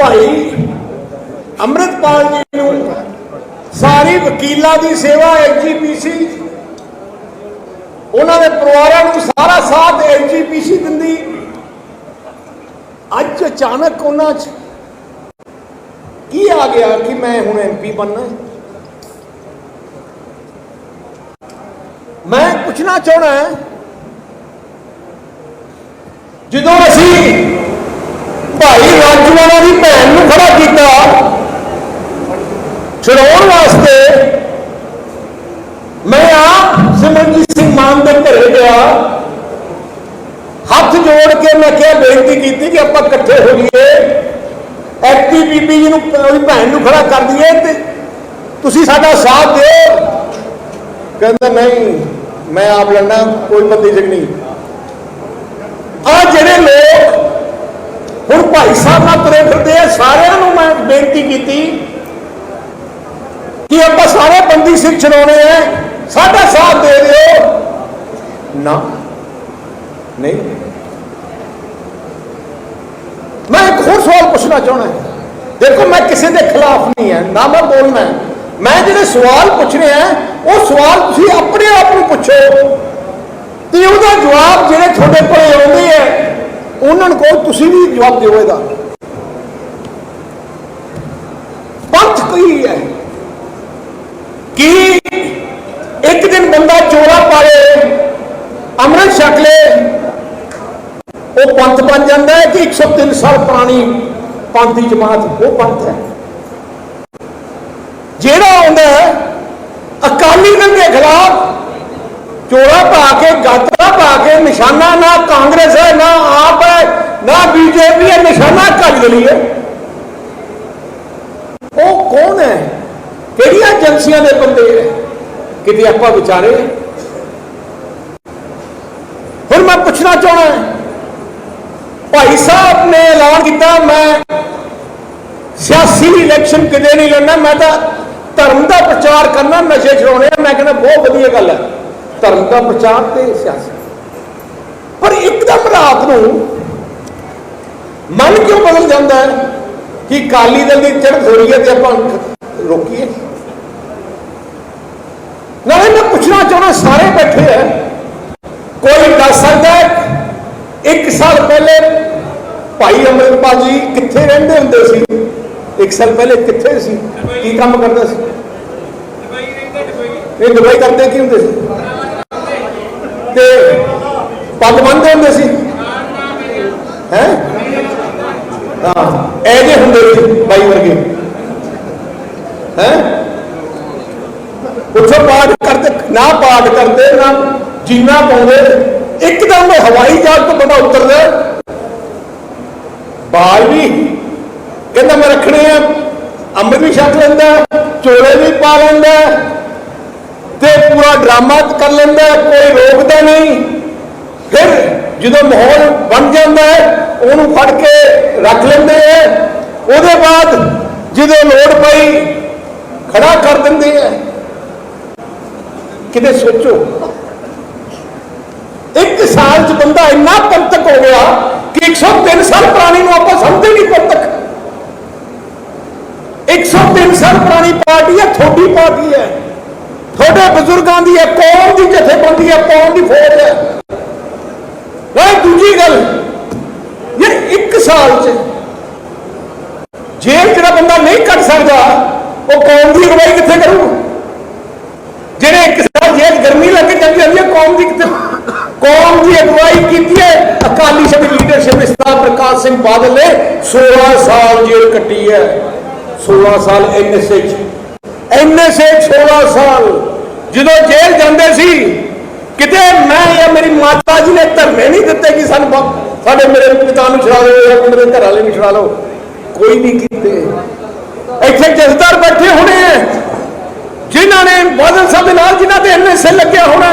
ਭਾਈ ਅੰਮ੍ਰਿਤਪਾਲ ਜੀ ਨੂੰ ਸਾਰੀ ਵਕੀਲਾਂ ਦੀ ਸੇਵਾ ਐਜੀਪੀਸੀ ਉਹਨਾਂ ਦੇ ਪਰਿਵਾਰਾਂ ਨੂੰ ਸਾਰਾ ਸਾਥ ਐਜੀਪੀਸੀ ਦਿੰਦੀ। ਅੱਜ ਅਚਾਨਕ ਉਹਨਾਂ 'ਚ ਕੀ ਆ ਗਿਆ ਕਿ ਮੈਂ ਹੁਣ ਐਮਪੀ ਬਣਨਾ? ਮੈਂ ਪੁੱਛਣਾ ਚਾਹਣਾ ਜਦੋਂ ਅਸੀਂ ਭਾਈ ਰਾਜੂਆਣਾ ਦੀ ਭੈਣ ਕੀਤਾ। ਛਡਾਉਣ ਵਾਸਤੇ ਮੈਂ ਆਪ ਸਿਮਰਨਜੀਤ ਸਿੰਘ ਮਾਨ ਦੇ ਘਰੇ ਗਿਆ। ਹੱਥ ਜੋੜ ਕੇ ਮੈਂ ਕਿਹਾ, ਬੇਨਤੀ ਕੀਤੀ ਕਿ ਆਪਾਂ ਇਕੱਠੇ ਹੋ ਜਾਈਏ। ਐਕਟੀ ਬੀਬੀ ਜੀ ਨੂੰ, ਉਹਦੀ ਭੈਣ ਨੂੰ ਖੜਾ ਕਰ ਦਈਏ ਤੇ ਤੁਸੀਂ ਸਾਡਾ ਸਾਥ ਦਿਓ। ਕਹਿੰਦਾ, ਨਹੀਂ, ਮੈਂ ਆਪ ਲੜਨਾ, ਕੋਈ ਬੰਦੀ ਜਗ ਆ ਜਿਹੜੇ ਲੋਕ ਹੁਣ ਭਾਈ ਸਾਹਿਬ ਨਾਲ ਤੁਰੇ ਫਿਰਦੇ ਆ ਸਾਰਿਆਂ ਨੂੰ ਮੈਂ ਬੇਨਤੀ ਕੀਤੀ ਕਿ ਆਪਾਂ ਸਾਰੇ ਬੰਦੀ ਸਿੰਘ ਛਡਾਉਣੇ ਆ ਸਾਡਾ ਸਾਥ ਦੇ ਦਿਓ। ਨਾ। ਨਹੀਂ। ਮੈਂ ਇੱਕ ਹੋਰ ਸਵਾਲ ਪੁੱਛਣਾ ਚਾਹਣਾ ਦੇਖੋ, ਮੈਂ ਕਿਸੇ ਦੇ ਖਿਲਾਫ ਨਹੀਂ ਹੈ ਨਾ ਮੈਂ ਬੋਲਣਾ ਮੈਂ ਜਿਹੜੇ ਸਵਾਲ ਪੁੱਛਣੇ ਰਿਹਾ ਉਹ ਸਵਾਲ ਤੁਸੀਂ ਆਪਣੇ ਆਪ ਨੂੰ ਪੁੱਛੋ। ਤੇ ਉਹਦਾ ਜਵਾਬ ਜਿਹੜੇ ਤੁਹਾਡੇ ਕੋਲ ਆਉਂਦੇ ਆ ਉਹਨਾਂ ਕੋਲ ਤੁਸੀਂ ਵੀ ਜਵਾਬ ਦਿਓ ਇਹਦਾ। ਪੰਥ ਕੀ ਹੈ ਕਿ ਇੱਕ ਦਿਨ ਬੰਦਾ ਚੋਰਾ ਪਾਲੇ, ਅੰਮ੍ਰਿਤ ਛਕ ਲੇ, ਉਹ ਪੰਥ ਬਣ ਜਾਂਦਾ ਹੈ ਕਿ 103 ਸਾਲ ਪੁਰਾਣੀ ਪੰਥ ਦੀ ਜਮਾਤ ਉਹ ਪੰਥ ਹੈ। ਜਿਹੜਾ ਆਉਂਦਾ ਹੈ, ਅਕਾਲੀ ਦਲ ਦੇ ਖਿਲਾਫ ਚੋਲਾ ਪਾ ਕੇ, ਗਾਤਰਾ ਪਾ ਕੇ, ਨਿਸ਼ਾਨਾ ਨਾ ਕਾਂਗਰਸ ਹੈ, ਨਾ ਆਪ ਹੈ, ਨਾ ਬੀਜੇਪੀ ਹੈ, ਨਿਸ਼ਾਨਾ ਅਕਾਲੀ ਦਲ ਹੈ ਹੈ ਉਹ ਕੌਣ ਹੈ ਕਿਹੜੀਆਂ ਦੇ ਬੰਦੇ ਹੈ ਕਿਤੇ ਆਪਾਂ ਵਿਚਾਰੇ ਹੁਣ ਮੈਂ ਪੁੱਛਣਾ ਚਾਹਣਾ ਭਾਈ ਸਾਹਿਬ ਨੇ ਐਲਾਨ ਕੀਤਾ, ਮੈਂ ਸਿਆਸੀ ਇਲੈਕਸ਼ਨ ਕਿਤੇ ਨਹੀਂ ਲੜਨਾ, ਮੈਂ ਤਾਂ ਧਰਮ ਦਾ ਪ੍ਰਚਾਰ ਕਰਨਾ, ਨਸ਼ੇ ਛਡਾਉਣੇ ਆ, ਮੈਂ ਕਹਿੰਦਾ ਬਹੁਤ ਵਧੀਆ ਗੱਲ ਹੈ। ਧਰਮ ਦਾ ਪ੍ਰਚਾਰ ਤੇ ਸਿਆਸੀ। ਪਰ ਇੱਕਦਮ ਰਾਤ ਨੂੰ ਮਨ ਕਿਉਂ ਬਦਲ ਜਾਂਦਾ ਹੈ ਕਿ ਕਾਲੀ ਦਲ ਦੀ ਚੜ੍ਹ ਹੋ ਰਹੀ ਹੈ ਤੇ ਆਪਾਂ ਰੋਕੀਏ? ਪੁੱਛਣਾ ਚਾਹੁੰਦਾ, ਸਾਰੇ ਬੈਠੇ ਹੈ ਕੋਈ ਦੱਸ ਸਕਦਾ ਇੱਕ ਸਾਲ ਪਹਿਲੇ ਭਾਈ ਅਮਰਿਤਪਾਲ ਜੀ ਕਿੱਥੇ ਰਹਿੰਦੇ ਹੁੰਦੇ ਸੀ? ਇੱਕ ਸਾਲ ਪਹਿਲੇ ਕਿੱਥੇ ਸੀ? ਕੀ ਕੰਮ ਕਰਦਾ ਸੀ? ਇਹ ਦੁਬਈ ਕਰਦੇ ਕੀ ਹੁੰਦੇ ਸੀ? ਤੇ ਪੱਗ ਬੰਨਦੇ ਹੁੰਦੇ ਸੀ? ਹੈ? ਹਾਂ, ਇਹ ਜੇ ਹੁੰਦੇ ਸੀ, ਬਾਈ ਵਰਗੇ। ਹੈ? ਪੁੱਛੋ ਪਾਠ ਕਰਦੇ, ਨਾ ਪਾਠ ਕਰਦੇ, ਨਾ ਜੀਨਾ ਪਾਉਂਦੇ। ਇੱਕਦਮ ਉਹ ਹਵਾਈ ਜਹਾਜ਼ ਤੋਂ ਬੰਦਾ ਉਤਰਦਾ। ਬਾਲ ਵੀ ਕਹਿੰਦਾ, ਮੈਂ ਰੱਖਣੇ ਆ। ਅੰਮ੍ਰਿਤ ਵੀ ਛਕ ਲੈਂਦਾ, ਚੋਲੇ ਵੀ ਪਾ ਲੈਂਦਾ ਤੇ ਪੂਰਾ ਡਰਾਮਾ ਕਰ ਲੈਂਦਾ, ਕੋਈ ਰੋਕਦਾ ਨਹੀਂ। ਫਿਰ ਜਦੋਂ ਮਾਹੌਲ ਬਣ ਜਾਂਦਾ ਹੈ, ਉਹਨੂੰ ਫੜ ਕੇ ਰੱਖ ਲੈਂਦੇ ਆ। ਉਹਦੇ ਬਾਅਦ ਜਦੋਂ ਲੋੜ ਪਈ, ਖੜਾ ਕਰ ਦਿੰਦੇ ਆ। ਕਿਤੇ ਸੋਚੋ? ਇੱਕ ਸਾਲ ਚ ਬੰਦਾ ਇੰਨਾ ਪੰਤਕ ਹੋ ਗਿਆ ਕਿ 103 ਸਾਲ ਪੁਰਾਣੀ ਨੂੰ ਆਪਾਂ ਸਮਝਦੇ ਨਹੀਂ ਪੰਤਕ 103 ਸਾਲ ਪੁਰਾਣੀ ਪਾਰਟੀ ਹੈ, ਤੁਹਾਡੀ ਪਾਰਟੀ ਹੈ। ਤੁਹਾਡੇ ਬਜ਼ੁਰਗਾਂ ਦੀ ਹੈ, ਕੌਮ ਦੀ ਜਥੇਬੰਦੀ ਹੈ, ਕੌਮ ਦੀ ਫੌਜ ਹੈ। ਨਹੀਂ ਦੂਜੀ ਗੱਲ ਇਹ ਇੱਕ ਸਾਲ ਚ ਜੇਲ੍ਹ ਜਿਹੜਾ ਬੰਦਾ ਨਹੀਂ ਕੱਢ ਸਕਦਾ, ਉਹ ਕੌਮ ਦੀ ਅਗਵਾਈ ਕਿੱਥੇ ਕਰੂ ਜਿਹੜੇ ਇੱਕ ਸਾਲ ਗਰਮੀ ਲੱਗ ਜਾਂਦੀ ਹੈ ਕੌਮ ਦੀ ਕਿੱਥੇ ਕੌਮ ਦੀ ਅਗਵਾਈ ਕੀਤੀ ਹੈ। ਅਕਾਲੀ ਸਭੀ ਲੀਡਰਸ਼ਿਪ ਵਿੱਚ ਪ੍ਰਕਾਸ਼ ਸਿੰਘ ਬਾਦਲ ਨੇ 16 ਸਾਲ ਜੇਲ੍ਹ ਕੱਟੀ ਹੈ। 16 ਸਾਲ ਐਨਐਸਏ ਚ। ਐਨਐਸਏ 16 ਸਾਲ ਜਦੋਂ ਜੇਲ੍ਹ ਜਾਂਦੇ ਸੀ, ਕਿਤੇ ਮੈਂ ਜਾਂ ਮੇਰੀ ਮਾਤਾ ਜੀ ਨੇ ਧਰਨੇ ਨਹੀਂ ਦਿੱਤੇ ਕਿ ਸਾਨੂੰ ਸਾਡੇ ਮੇਰੇ ਪਿਤਾ ਨੂੰ ਛੁਡਾ ਦਿਓ ਜਾਂ ਮੇਰੇ ਘਰ ਵਾਲੇ ਨੂੰ ਛੁਡਾ ਲਓ। ਕੋਈ ਨਹੀਂ ਕੀਤੇ। ਇੱਥੇ ਜਥੇਦਾਰ ਬੈਠੇ ਹੋਣੇ ਆ ਜਿਨ੍ਹਾਂ ਨੇ ਬਾਦਲ ਸਾਹਿਬ ਦੇ ਨਾਲ ਜਿਨ੍ਹਾਂ ਦੇ ਐਨਐਸਏ ਲੱਗਿਆ ਹੋਣਾ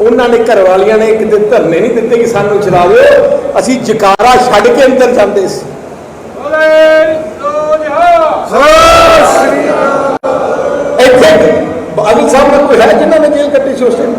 ਉਹਨਾਂ ਨੇ ਘਰ ਵਾਲੀਆਂ ਨੇ ਕਿਤੇ ਧਰਨੇ ਨਹੀਂ ਦਿੱਤੇ ਕਿ ਸਾਨੂੰ ਚਲਾ ਦਿਓ। ਅਸੀਂ ਜਕਾਰਾ ਛੱਡ ਕੇ ਅੰਦਰ ਜਾਂਦੇ ਸੀ। ਇੱਥੇ ਬਾਦਲ ਸਾਹਿਬ ਨਾਲ ਕੋਈ ਹੈ ਜਿਨ੍ਹਾਂ ਨੇ ਜੇਲ੍ਹ ਕੱਟੀ ਸੀ ਉਸ ਟਾਈਮ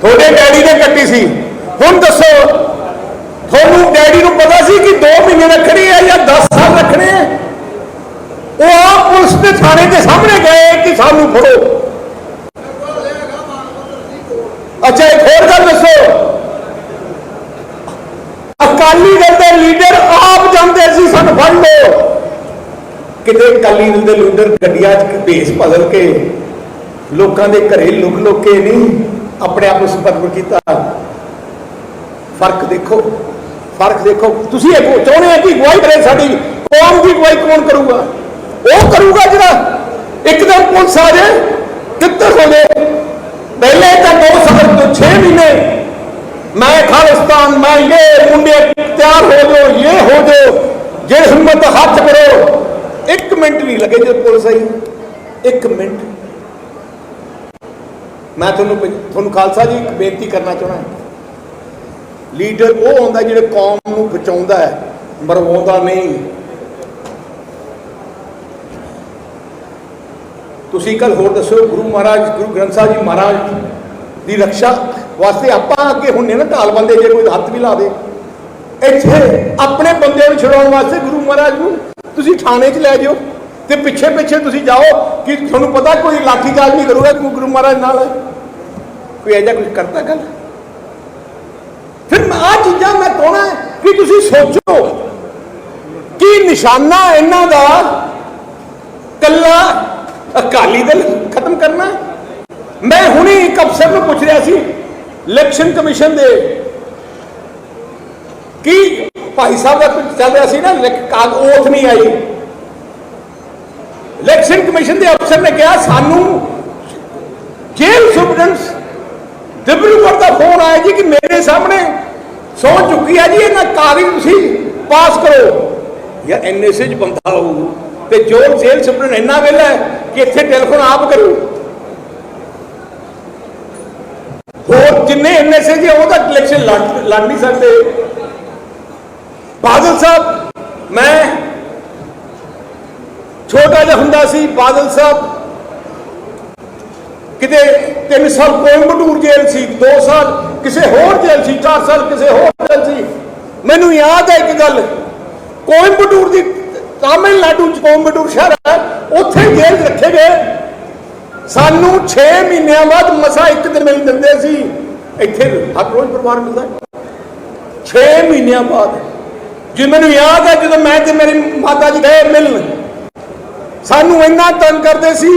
ਤੁਹਾਡੇ ਡੈਡੀ ਨੇ ਕੱਟੀ ਸੀ। ਹੁਣ ਦੱਸੋ ਤੁਹਾਨੂੰ ਡੈਡੀ ਨੂੰ ਪਤਾ ਸੀ ਕਿ 2 ਮਹੀਨੇ ਰੱਖਣੀ ਹੈ ਜਾਂ 10 ਸਾਲ ਰੱਖਣੇ ਹੈ ਉਹ ਆਪ ਪੁਲਿਸ ਦੇ ਥਾਣੇ ਦੇ ਸਾਹਮਣੇ ਗਏ ਕਿ ਸਾਨੂੰ ਫੜੋ। ਅੱਛਾ, ਇੱਕ ਹੋਰ ਗੱਲ ਦੱਸੋ। ਅਕਾਲੀ ਦਲ ਦੇ ਲੀਡਰ ਆਪ ਜਾਂਦੇ ਸੀ, ਸਾਨੂੰ ਫੜ ਲਓ। ਕਿਤੇ ਅਕਾਲੀ ਦਲ ਦੇ ਲੀਡਰ ਗੱਡੀਆਂ 'ਚ ਭੇਸ ਭਦਲ ਕੇ, ਲੋਕਾਂ ਦੇ ਘਰੇ ਲੁਕ ਲੁਕ ਕੇ ਨਹੀਂ, ਆਪਣੇ ਆਪ ਨੂੰ ਸਪਰਮ ਕੀਤਾ। ਫ਼ਰਕ ਦੇਖੋ ਫ਼ਰਕ ਦੇਖੋ। ਤੁਸੀਂ ਇਹ ਚਾਹੁੰਦੇ ਹੋ ਕਿ ਗਵਾਹੀ ਕਰੇ ਸਾਡੀ, ਕੌਮ ਦੀ ਗਵਾਹੀ ਕੌਣ ਕਰੂਗਾ? ਉਹ ਕਰੂਗਾ ਜਿਹੜਾ ਇੱਕ ਦਿਨ ਪੁਲਿਸ ਆ ਜਾਏ ਕਿੱਧਰ ਹੋ ਗਏ ਪਹਿਲੇ ਤਾਂ 2 ਸਾਲ ਤੋਂ 6 ਮਹੀਨੇ ਮੈਂ ਖਾਲਿਸਤਾਨ, ਮੈਂ ਇਹ ਮੁੰਡੇ ਤਿਆਰ ਹੋ ਜਾਓ, ਇਹ ਹੋ ਜਾਓ, ਜੇ ਹਿੰਮਤ ਹੱਥ ਕਰੋ। ਇੱਕ ਮਿੰਟ ਨਹੀਂ ਲੱਗੇ ਜੇ ਪੁਲਿਸ ਆਈ। ਇੱਕ ਮਿੰਟ। ਮੈਂ ਤੁਹਾਨੂੰ ਤੁਹਾਨੂੰ ਖਾਲਸਾ ਜੀ ਇੱਕ ਬੇਨਤੀ ਕਰਨਾ ਚਾਹਣਾ ਲੀਡਰ ਉਹ ਹੁੰਦਾ ਜਿਹੜੇ ਕੌਮ ਨੂੰ ਬਚਾਉਂਦਾ ਹੈ, ਮਰਵਾਉਂਦਾ ਨਹੀਂ। ਤੁਸੀਂ ਕੱਲ ਹੋਰ ਦੱਸੋ, ਗੁਰੂ ਮਹਾਰਾਜ, ਗੁਰੂ ਗ੍ਰੰਥ ਸਾਹਿਬ ਜੀ ਮਹਾਰਾਜ ਦੀ ਰੱਖਿਆ ਵਾਸਤੇ ਆਪਾਂ ਅੱਗੇ ਹੁੰਨੇ ਨਾ, ਢਾਲ ਬੰਦੇ ਜੇ ਕੋਈ ਹੱਥ ਵੀ ਲਾ ਦੇ। ਇੱਥੇ ਆਪਣੇ ਬੰਦਿਆਂ ਨੂੰ ਛੁਡਾਉਣ ਵਾਸਤੇ ਗੁਰੂ ਮਹਾਰਾਜ ਨੂੰ ਤੁਸੀਂ ਥਾਣੇ 'ਚ ਲੈ ਜਿਓ ਤੇ ਪਿੱਛੇ ਪਿੱਛੇ ਤੁਸੀਂ ਜਾਓ ਕਿ ਤੁਹਾਨੂੰ ਪਤਾ ਕੋਈ ਲਾਠੀ ਚਾਰਜ ਨਹੀਂ ਕਰੂਗਾ, ਕਿ ਗੁਰੂ ਮਹਾਰਾਜ ਨਾਲ ਹੈ। ਕੋਈ ਐਜਾ ਕੁਝ ਕਰਦਾ ਗੱਲ? ਫਿਰ ਆ ਚੀਜ਼ਾਂ ਮੈਂ ਕਹਣਾ ਕਿ ਤੁਸੀਂ ਸੋਚੋ ਕਿ ਨਿਸ਼ਾਨਾ ਇਹਨਾਂ ਦਾ ਕੱਲਾ ਅਕਾਲੀ ਦਲ ਖਤਮ ਕਰਨਾ ਮੈਂ ਹੁਣੇ ਇੱਕ ਅਫਸਰ ਨੂੰ ਪੁੱਛ ਰਿਹਾ ਸੀ ਇਲੈਕਸ਼ਨ ਕਮਿਸ਼ਨ ਦੇ। ਕਿ ਭਾਈ ਸਾਹਿਬ ਦਾ ਕੁਝ ਚੱਲ ਰਿਹਾ ਸੀ ਨਾ ਕਾਗ ਓਥ ਨਹੀਂ ਆਈ। ਇਲੈਕਸ਼ਨ ਕਮਿਸ਼ਨ ਦੇ ਅਫਸਰ ਨੇ ਕਿਹਾ, ਸਾਨੂੰ ਜੇਲ੍ਹ ਸੁਪਰਡੈਂਟਸ ਡਿਬਰੂਗੜ੍ਹ ਦਾ ਫੋਨ ਆਇਆ ਜੀ ਕਿ ਮੇਰੇ ਸਾਹਮਣੇ ਸੌ ਚੁੱਕੀ ਹੈ ਜੀ, ਇਹਨਾਂ ਕਾਗਜ਼ ਤੁਸੀਂ ਪਾਸ ਕਰੋ। ਜਾਂ ਐਨਐਸਏ ਚ ਬੰਦਾ ਹੋਊ ਤੇ ਜੋ ਜੇਲ੍ਹ ਸੁਪਰਡੈਂਟ ਇੰਨਾ ਵੇਲਾ ਹੈ ਕਿ ਇੱਥੇ ਟੈਲੀਫੋਨ ਆਪ ਕਰੂ। ਹੋਰ ਜਿੰਨੇ ਐਨਐਸਏ ਜੀ ਉਹ ਇਲੈਕਸ਼ਨ ਲੜ ਲੜ ਨਹੀਂ ਸਕਦੇ। ਬਾਦਲ ਸਾਹਿਬ, ਮੈਂ ਛੋਟਾ ਜਿਹਾ ਹੁੰਦਾ ਸੀ, ਬਾਦਲ ਸਾਹਿਬ ਕਿਤੇ 3 ਸਾਲ ਕੋਇੰਬਟੂਰ ਜੇਲ੍ਹ ਸੀ 2 ਸਾਲ ਕਿਸੇ ਹੋਰ ਜੇਲ੍ਹ ਸੀ 4 ਸਾਲ ਕਿਸੇ ਹੋਰ ਜੇਲ੍ਹ ਸੀ। ਮੈਨੂੰ ਯਾਦ ਹੈ ਇੱਕ ਗੱਲ, ਕੋਇੰਬਟੂਰ ਦੀ ਤਾਮਿਲਨਾਡੂ ਚ ਕੋਇੰਬਟੂਰ ਸ਼ਹਿਰ ਹੈ, ਉੱਥੇ ਜੇਲ੍ਹ ਰੱਖੇ ਗਏ। ਸਾਨੂੰ 6 ਮਹੀਨਿਆਂ ਬਾਅਦ ਮਸਾ ਇੱਕ ਦਿਨ ਮਿਲ ਦਿੰਦੇ ਸੀ। ਇੱਥੇ ਹਰ ਰੋਜ਼ ਪਰਿਵਾਰ ਮਿਲਦਾ 6 ਮਹੀਨਿਆਂ ਬਾਅਦ। ਜੇ ਮੈਨੂੰ ਯਾਦ ਹੈ ਜਦੋਂ ਮੈਂ ਤੇ ਮੇਰੀ ਮਾਤਾ ਜੀ ਗਏ ਮਿਲਣ, ਸਾਨੂੰ ਇੰਨਾ ਤੰਗ ਕਰਦੇ ਸੀ,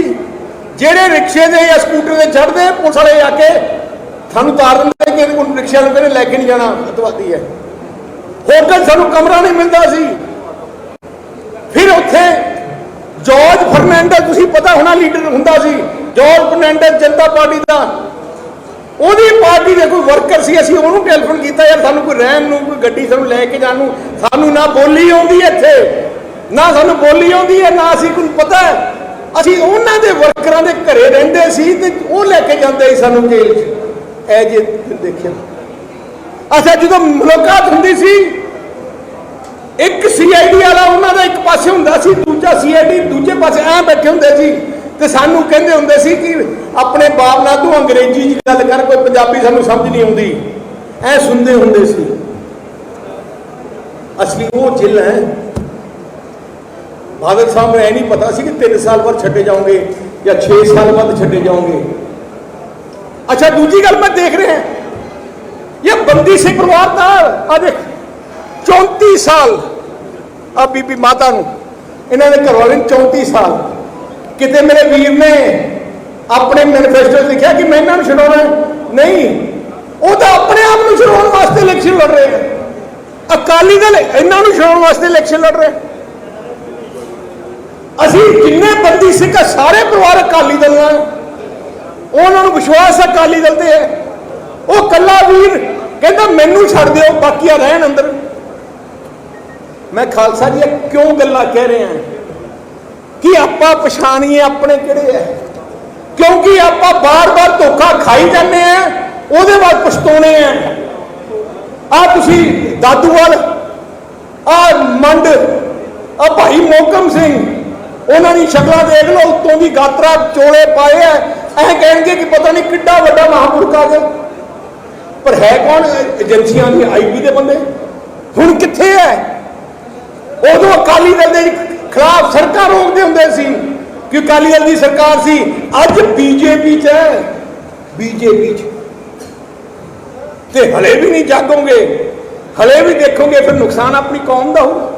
ਜਿਹੜੇ ਰਿਕਸ਼ੇ ਦੇ ਜਾਂ ਸਕੂਟਰ ਦੇ ਚੜ੍ਹਦੇ, ਪੁਲਿਸ ਵਾਲੇ ਆ ਕੇ ਸਾਨੂੰ ਤਾਰ ਦਿੰਦੇ ਕਿ ਇਹਨੂੰ ਰਿਕਸ਼ੇ ਵਾਲੇ ਕਹਿੰਦੇ, ਲੈ ਕੇ ਨਹੀਂ ਜਾਣਾ, ਅਤਵਾਦੀ ਹੈ। ਹੋਟਲ ਸਾਨੂੰ ਕਮਰਾ ਨਹੀਂ ਮਿਲਦਾ ਸੀ। ਫਿਰ ਜਾਰਜ ਫਰਨੈਂਡਸ, ਤੁਸੀਂ ਪਤਾ ਹੋਣਾ ਲੀਡਰ ਹੁੰਦਾ ਸੀ, ਜਾਰਜ ਫਰਨੈਂਡਸ ਜਨਤਾ ਪਾਰਟੀ ਦਾ। ਉਹਦੀ ਪਾਰਟੀ ਦੇ ਕੋਈ ਵਰਕਰ ਸੀ, ਅਸੀਂ ਉਹਨੂੰ ਟੈਲੀਫੋਨ ਕੀਤਾ, ਯਾਰ ਸਾਨੂੰ ਕੋਈ ਰਹਿਣ ਨੂੰ, ਕੋਈ ਗੱਡੀ ਸਾਨੂੰ ਲੈ ਕੇ ਜਾਣ ਨੂੰ, ਸਾਨੂੰ ਨਾ ਬੋਲੀ ਆਉਂਦੀ ਹੈ ਇੱਥੇ, ਨਾ ਸਾਨੂੰ ਬੋਲੀ ਆਉਂਦੀ ਹੈ, ਨਾ ਅਸੀਂ, ਕੋਈ ਪਤਾ ਅਸੀਂ ਉਹਨਾਂ ਦੇ ਵਰਕਰਾਂ ਦੇ ਘਰੇ ਰਹਿੰਦੇ ਸੀ ਤੇ ਉਹ ਲੈ ਕੇ ਜਾਂਦੇ ਸੀ ਸਾਨੂੰ ਜੇਲ੍ਹ 'ਚ। ਐ ਜੇ ਦੇਖਿਆ। ਅੱਛਾ, ਜਦੋਂ ਮੁਲਾਕਾਤ ਹੁੰਦੀ ਸੀ ਇੱਕ ਸੀਆਈਡੀ ਵਾਲਾ, ਉਹਨਾਂ ਦਾ ਇੱਕ ਪਾਸੇ ਹੁੰਦਾ ਸੀ, ਦੂਜਾ ਸੀਆਈਡੀ ਦੂਜੇ ਪਾਸੇ ਐ ਬੈਠੇ ਹੁੰਦੇ ਸੀ ਤੇ ਸਾਨੂੰ ਕਹਿੰਦੇ ਹੁੰਦੇ ਸੀ ਕਿ ਆਪਣੇ ਬਾਪ ਨਾਲ ਤੂੰ ਅੰਗਰੇਜ਼ੀ 'ਚ ਗੱਲ ਕਰ, ਕੋਈ ਪੰਜਾਬੀ ਸਾਨੂੰ ਸਮਝ ਨਹੀਂ ਆਉਂਦੀ। ਐ ਸੁਣਦੇ ਹੁੰਦੇ ਸੀ। ਅਸਲੀ ਉਹ ਜਿਲ ਹੈ ਬਾਦਲ ਸਾਹਿਬ ਨੂੰ ਐ ਨਹੀਂ ਪਤਾ ਸੀ ਕਿ 3 ਸਾਲ ਬਾਅਦ ਛੱਡੇ ਜਾਓਗੇ ਜਾਂ 6 ਸਾਲ ਬਾਅਦ ਛੱਡੇ ਜਾਓਗੇ। ਅੱਛਾ, ਦੂਜੀ ਗੱਲ ਮੈਂ ਦੇਖ ਰਿਹਾ। ਇਹ ਬੰਦੀ ਸਿੰਘ ਪਰਿਵਾਰ ਦਾ ਆ ਦੇਖ। 34 ਸਾਲ ਆ ਬੀਬੀ ਮਾਤਾ ਨੂੰ। ਇਹਨਾਂ ਦੇ ਘਰ ਵਾਲੇ ਨੂੰ 34 ਸਾਲ। ਕਿਤੇ ਮੇਰੇ ਵੀਰ ਨੇ ਆਪਣੇ ਮੈਨੀਫੈਸਟੋ 'ਚ ਲਿਖਿਆ ਕਿ ਮੈਂ ਇਹਨਾਂ ਨੂੰ ਛਡਾਉਣਾ ਨਹੀਂ। ਉਹ ਤਾਂ ਆਪਣੇ ਆਪ ਨੂੰ ਛਡਾਉਣ ਵਾਸਤੇ ਇਲੈਕਸ਼ਨ ਲੜ ਰਹੇ ਹੈ ਅਕਾਲੀ ਦਲ ਇਹਨਾਂ ਨੂੰ ਛਡਾਉਣ ਵਾਸਤੇ ਇਲੈਕਸ਼ਨ ਲੜ ਰਹੇ। ਅਸੀਂ ਜਿੰਨੇ ਬੰਦੀ ਸਿੰਘ ਸਾਰੇ ਪਰਿਵਾਰ ਅਕਾਲੀ ਦਲ ਨਾਲ ਉਹਨਾਂ ਨੂੰ ਵਿਸ਼ਵਾਸ ਅਕਾਲੀ ਦਲ ਤੇ ਹੈ। ਉਹ ਕੱਲਾ ਵੀਰ ਕਹਿੰਦਾ, ਮੈਨੂੰ ਛੱਡ ਦਿਓ ਬਾਕੀਆਂ ਰਹਿਣ ਅੰਦਰ ਮੈਂ ਖਾਲਸਾ ਜੀ, ਇਹ ਕਿਉਂ ਗੱਲਾਂ ਕਹਿ ਰਹੇ ਹਾਂ? ਕਿ ਆਪਾਂ ਪਛਾਣੀਏ ਆਪਣੇ ਕਿਹੜੇ ਐ ਕਿਉਂਕਿ ਆਪਾਂ ਬਾਰ-ਬਾਰ ਧੋਖਾ ਖਾਈ ਜਾਂਦੇ ਆ ਉਹਦੇ ਬਾਅਦ ਪਛਤਾਉਣੇ ਆ ਆ ਤੁਸੀਂ ਦਾਦੂਵਾਲ ਆ ਮੰਡ ਆ ਭਾਈ ਮੋਕਮ ਸਿੰਘ, ਉਹਨਾਂ ਦੀ ਸ਼ਕਲਾਂ ਦੇਖ ਲਓ, ਉੱਤੋਂ ਦੀ ਗਾਤਰਾ ਚੋਲੇ ਪਾਏ ਐ ਇਹ ਕਹਿਣਗੇ ਕਿ ਪਤਾ ਨਹੀਂ ਕਿੱਡਾ ਵੱਡਾ ਮਹਾਂਪੁਰਖ ਆ ਗਿਆ। ਪਰ ਹੈ ਕੌਣ ਏਜੰਸੀਆਂ ਦੀ, ਆਈਪੀ ਦੇ ਬੰਦੇ? ਹੁਣ ਕਿੱਥੇ ਹੈ? ਉਦੋਂ ਅਕਾਲੀ ਦਲ ਦੇ ਖਿਲਾਫ ਸੜਕਾਂ ਰੋਕਦੇ ਹੁੰਦੇ ਸੀ ਕਿ ਅਕਾਲੀ ਦਲ ਦੀ ਸਰਕਾਰ ਸੀ। ਅੱਜ ਬੀਜੇਪੀ ਚ ਹੈ। ਬੀਜੇਪੀ ਚ। ਤੇ ਹਲੇ ਵੀ ਨਹੀਂ ਜਾਗੋਗੇ। ਹਲੇ ਵੀ ਦੇਖੋਗੇ, ਫਿਰ ਨੁਕਸਾਨ ਆਪਣੀ ਕੌਮ ਦਾ ਹੋਊ।